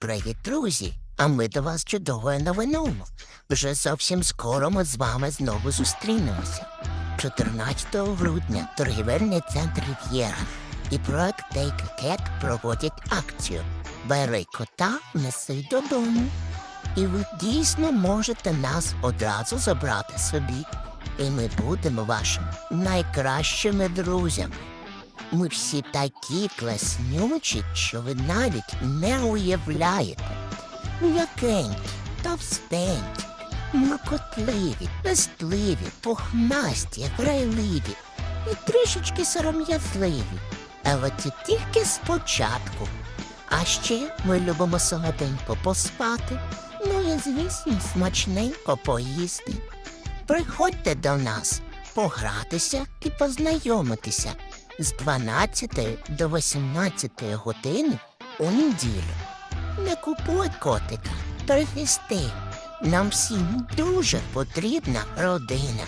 Привіт, друзі! А ми до вас чудовою новиною. Вже зовсім скоро ми з вами знову зустрінемося. 14 грудня торгівельний центр Рів'єра і проект Take a Cat проводять акцію Бери кота, неси додому. І ви дійсно можете нас одразу забрати собі. І ми будемо вашими найкращими друзями. Ми всі такі класнючі, що ви навіть не уявляєте. М'якенькі, товстенькі, мокотливі, пестливі, пухнасті, грайливі і трішечки сором'язливі. Але це тільки спочатку. А ще ми любимо солоденько поспати, ну і, звісно, смачненько поїсти. Приходьте до нас погратися і познайомитися з 12 до 18 години у неділю. Не купуй котика, прихисти. Нам всім дуже потрібна родина.